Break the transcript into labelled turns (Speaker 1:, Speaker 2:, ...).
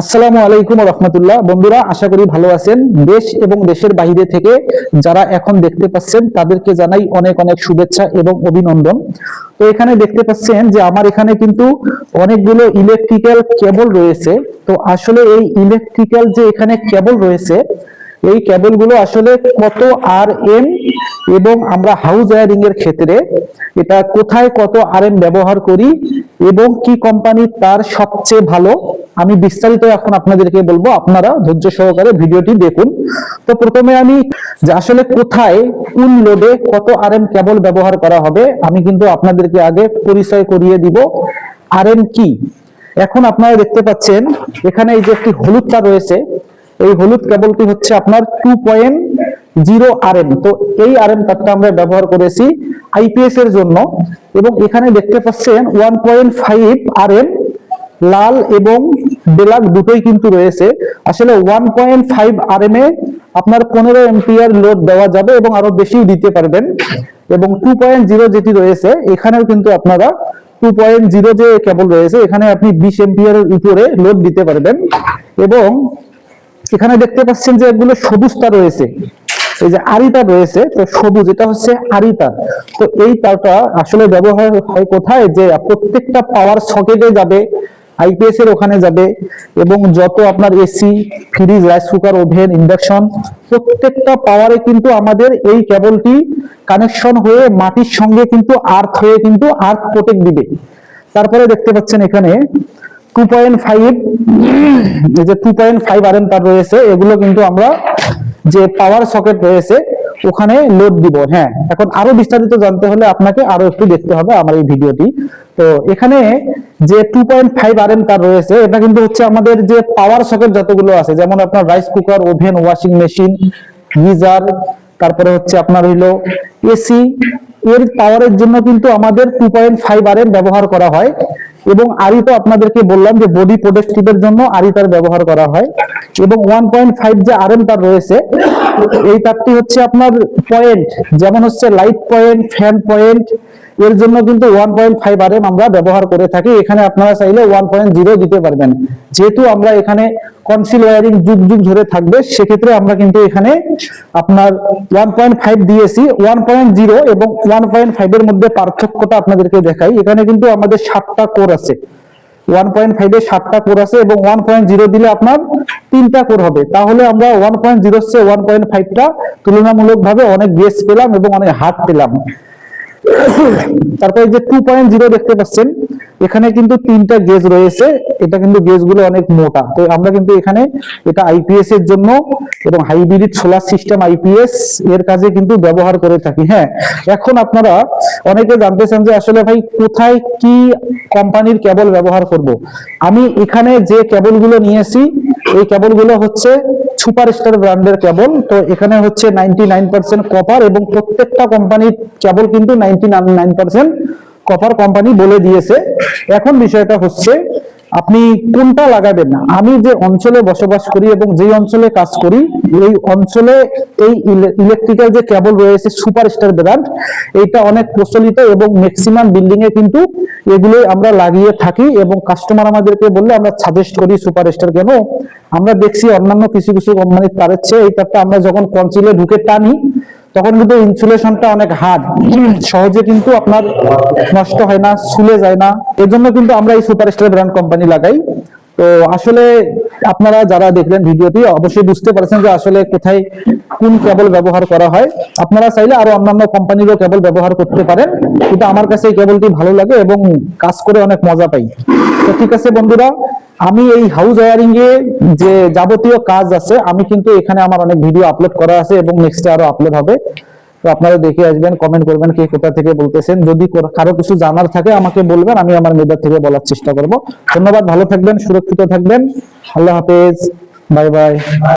Speaker 1: আসসালামু আলাইকুম রহমতুল্লাহ। বন্ধুরা, আশা করি ভালো আছেন। দেশ এবং দেশের বাইরে থেকে যারা এখন দেখতে পাচ্ছেন, তাদেরকে জানাই অনেক অনেক শুভেচ্ছা এবং অভিনন্দন। তো এখানে দেখতে পাচ্ছেন যে আমার এখানে কিন্তু অনেকগুলো ইলেকট্রিক্যাল কেবল রয়েছে। তো আসলে এই ইলেকট্রিক্যাল যে এখানে কেবল রয়েছে, এই কেবলগুলো আসলে কত আর এম এবং আমরা হাউস ওয়ারিং এর ক্ষেত্রে এটা কোথায় কত আর এম ব্যবহার করি এবং কি কোম্পানির তার সবচেয়ে ভালো? আমি বিস্তারিত এখন আপনাদেরকে বলব, আপনারা ধৈর্য সহকারে ভিডিওটি দেখুন। তো প্রথমে আমি যে আসলে কোথায় কোন লোডে কত আর এম কেবল ব্যবহার করা হবে, আমি কিন্তু আপনাদেরকে আগে পরিচয় করিয়ে দিব। আর এম কি? এখন আপনারা দেখতে পাচ্ছেন, এখানে এই যে একটি হলুদ রয়েছে, এই হলুদ কেবলটি হচ্ছে আপনার two point zero R M তো এই আর এম তারটা আমরা ব্যবহার করেছি আইপিএস এর জন্য এবং এখানে দেখতে পাচ্ছেন one point five R M লাল এবং ব্ল্যাক দুটোই কিন্তু রয়েছে। আসলে one point five R M এ আপনার পনেরো এম্পিয়ার লোড দেওয়া যাবে এবং আরও বেশি দিতে পারবেন। এবং টু পয়েন্ট জিরো যেটি রয়েছে, এখানেও কিন্তু আপনারা টু পয়েন্ট জিরো যে কেবল রয়েছে, এখানে আপনি বিশ এম্পিয়ারের উপরে লোড দিতে পারবেন। এবং এখানে দেখতে পাচ্ছেন যে এগুলো সবুজ রয়েছে। এই যে আরিতা রয়েছে, তো সবুজ, এটা হচ্ছে আরিতা। তো এই তারটা আসলে ব্যবহার হয় কোথায়? যে প্রত্যেকটা পাওয়ার সকেটে যাবে। আইপিএস এর ওখানে যাবে এবং যত আপনার AC fridge rice cooker oven induction প্রত্যেকটা পাওয়ারে কিন্তু আমাদের এই কেবলটি কানেকশন হয়ে মাটির সঙ্গে কিন্তু আর্থ হয়ে কিন্তু আর্থ প্রোটেক্ট দিবে। তারপরে দেখতে পাচ্ছেন এখানে টু পয়েন্ট ফাইভ যে টু পয়েন্ট ফাইভ আর তার রয়েছে, এগুলো কিন্তু আমরা যে পাওয়ার সকেট রয়েছে ওখানে লোড দিব। হ্যাঁ এখন আরও বিস্তারিত জানতে হলে আপনাকে আরও একটু দেখতে হবে আমার এই ভিডিওটি। তো এখানে যে two point five R M তার রয়েছে, এটা কিন্তু হচ্ছে আমাদের যে পাওয়ার সকেট যতগুলো আছে, যেমন আপনার rice cooker oven washing machine geyser তারপরে হচ্ছে আপনার হইল এসি এর পাওয়ারের জন্য কিন্তু আমাদের two point five R M ব্যবহার করা হয়। এবং আরি তো আপনাদেরকে বললাম যে বডি প্রোটেক্টিভের জন্য আরি তার ব্যবহার করা হয়। এবং ওয়ান পয়েন্ট ফাইভ যে আর এম তার রয়েছে এই তারটি হচ্ছে আপনার পয়েন্ট যেমন হচ্ছে লাইট পয়েন্ট ফ্যান পয়েন্ট এর জন্য কিন্তু one point five R M আমরা ব্যবহার করে থাকি। এখানে আপনারা চাইলে ওয়ান পয়েন্ট জিরো দিতে পারবেন। যেহেতু আমরা এখানে কনসিল ওয়ারিং যুগ যুগ ধরে থাকবে, সেক্ষেত্রে আমরা কিন্তু এখানে আপনার ওয়ান পয়েন্ট ফাইভ দিয়েছি। ওয়ান পয়েন্ট জিরো এবং ওয়ান পয়েন্ট ফাইভ এর মধ্যে পার্থক্যটা আপনাদেরকে দেখাই। এখানে কিন্তু আমাদের সাতটা কোর আছে। ওয়ান পয়েন্ট ফাইভ সাতটা কোর আছে এবং ওয়ান পয়েন্ট জিরো দিলে আপনার তিনটা কোর হবে। তাহলে আমরা ওয়ান পয়েন্ট জিরো চেয়ে ওয়ান পয়েন্ট ফাইভটা তুলনামূলকভাবে অনেক বেস পেলাম এবং অনেক হাত পেলাম। তারপরে যে টু পয়েন্ট জিরো দেখতে পাচ্ছেন, এখানে কিন্তু তিনটা গেজ রয়েছে, এটা কিন্তু গেজগুলো অনেক মোটা। তো আমরা কিন্তু এখানে এটা আইপিএস এর জন্য এবং হাইব্রিড সোলার সিস্টেম আইপিএস এর কাজে কিন্তু ব্যবহার করে থাকি। হ্যাঁ এখন আপনারা অনেকে জানতে চান যে আসলে ভাই কোথায় কি কোম্পানির কেবল ব্যবহার করব। আমি এখানে যে কেবলগুলো নিয়েছি এই কেবলগুলো হচ্ছে সুপারস্টার ব্র্যান্ডের কেবল। তো এখানে হচ্ছে নাইনটি কপার এবং প্রত্যেকটা কোম্পানির কেবল কিন্তু নাইনটি কপার কোম্পানি বলে দিয়েছে। এখন বিষয়টা হচ্ছে আপনি কোনটা লাগাবেন না? আমি যে অঞ্চলে বসবাস করি এবং যেই অঞ্চলে কাজ করি, এই অঞ্চলে এই ইলেকট্রিক্যাল যে কেবল রয়েছে সুপার স্টার ব্র্যান্ড এইটা অনেক প্রচলিত এবং ম্যাক্সিমাম বিল্ডিং এ কিন্তু এগুলো আমরা লাগিয়ে থাকি এবং কাস্টমার আমাদেরকে বললে আমরা সাজেস্ট করি সুপার স্টার কেন? আমরা দেখছি অন্যান্য কিছু কিছু কোম্পানির তারের চেয়ে এই তারটা আমরা যখন কনসিলে ঢুকে টানি তখন কিন্তু ইনসুলেশনটা অনেক হার্ড সহজে কিন্তু আপনার নষ্ট হয় না, ছুলে যায় না। এর জন্য কিন্তু আমরা এই সুপার স্টার ব্র্যান্ড কোম্পানি লাগাই। তো আসলে আপনারা যারা দেখলেন ভিডিওটি, অবশ্যই বুঝতে পারছেন যে আসলে কোথায় কোন কেবল ব্যবহার করা হয়। আপনারা চাইলে আরও অন্যান্য কোম্পানিরও কেবল ব্যবহার করতে পারেন। কিন্তু আমার কাছে এই কেবলটি ভালো লাগে এবং কাজ করে অনেক মজা পাই। তো ঠিক আছে বন্ধুরা, আমি এই হাউস ওয়ারিং এ যে যাবতীয় কাজ আছে, আমি কিন্তু এখানে আমার অনেক ভিডিও আপলোড করা আছে এবং নেক্সটে আরও আপলোড হবে। তো আপনারা দেখে আসবেন কমেন্ট করবেন কে কোথা থেকে বলতেছেন। যদি কারও কিছু জানার থাকে, আমাকে বলবেন, আমি আমার মেদার থেকে বলার চেষ্টা করব। ধন্যবাদ, ভালো থাকবেন, সুরক্ষিত থাকবেন। আল্লাহ হাফেজ, বাই বাই।